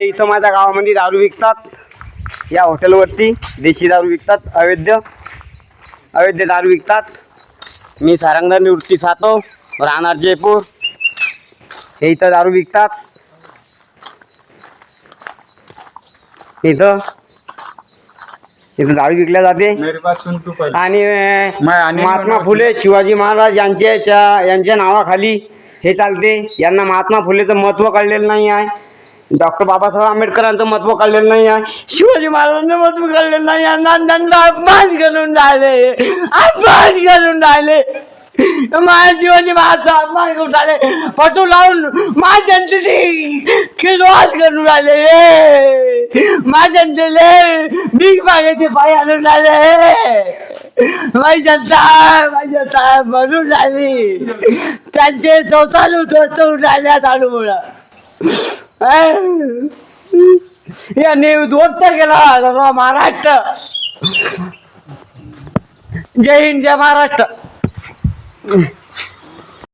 इथं माझ्या गावामध्ये दारू विकतात. या हॉटेलवरती देशी दारू विकतात. अवैध. अवैध दारू विकतात. मी सारंगधर निवृत्ती सातो. राहणार जयपूर. हे इथं दारू विकतात. इथं. इथं दारू विकल्या जाते. मेरे पास सुन तू पहले. आणि महात्मा फुले शिवाजी महाराज यांच्या च्या- यांच्या नावाखाली हे चालते. यांना महात्मा फुलेचं महत्त्व कळलेलं नाही आहे. डॉक्टर बाबासाहेब आंबेडकरांचं महत्त्व कळलेलं नाही आहे. शिवाजी महाराजांचं महत्त्व कळलेलं नाही आहे. नांदांना अपमान करून राहिले. अपमान करून राहिले. माझ्या शिवाजी महाराजचा अपमान करून राहिले. पटू लावून माझ्या जनतेची खिलवाड करून राहिले. माझ्या जनतेले भीक मागायचे पाय आणून राहिले. माझी जनता माझी जनता म्हणून राहिली. त्यांचे संसार होऊन राहिल्या ताडूमुळं यांनी नेव केला गेला महाराष्ट्र. जय हिंद जय महाराष्ट्र.